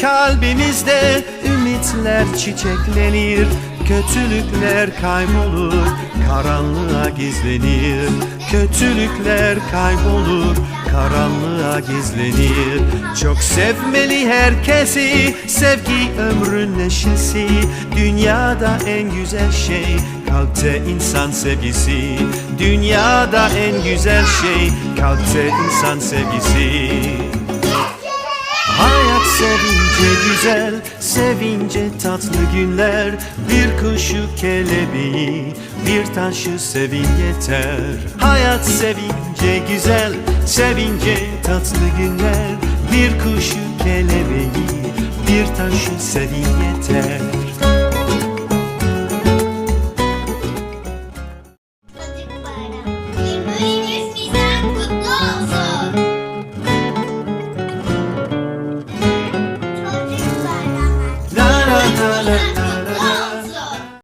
Kalbimizde ümitler çiçeklenir Kötülükler kaybolur Karanlığa gizlenir. Kötülükler kaybolur Karanlığa gizlenir. Çok sevmeli herkesi Sevgi ömrün neşesi. Dünyada en güzel şey Kalpte insan sevgisi. Dünyada en güzel şey Kalpte insan sevgisi sevince güzel, sevince tatlı günler. Bir kuşu kelebeği, bir taşı sevin yeter. Hayat sevince güzel, sevince tatlı günler. Bir kuşu kelebeği, bir taşı sevin yeter Look.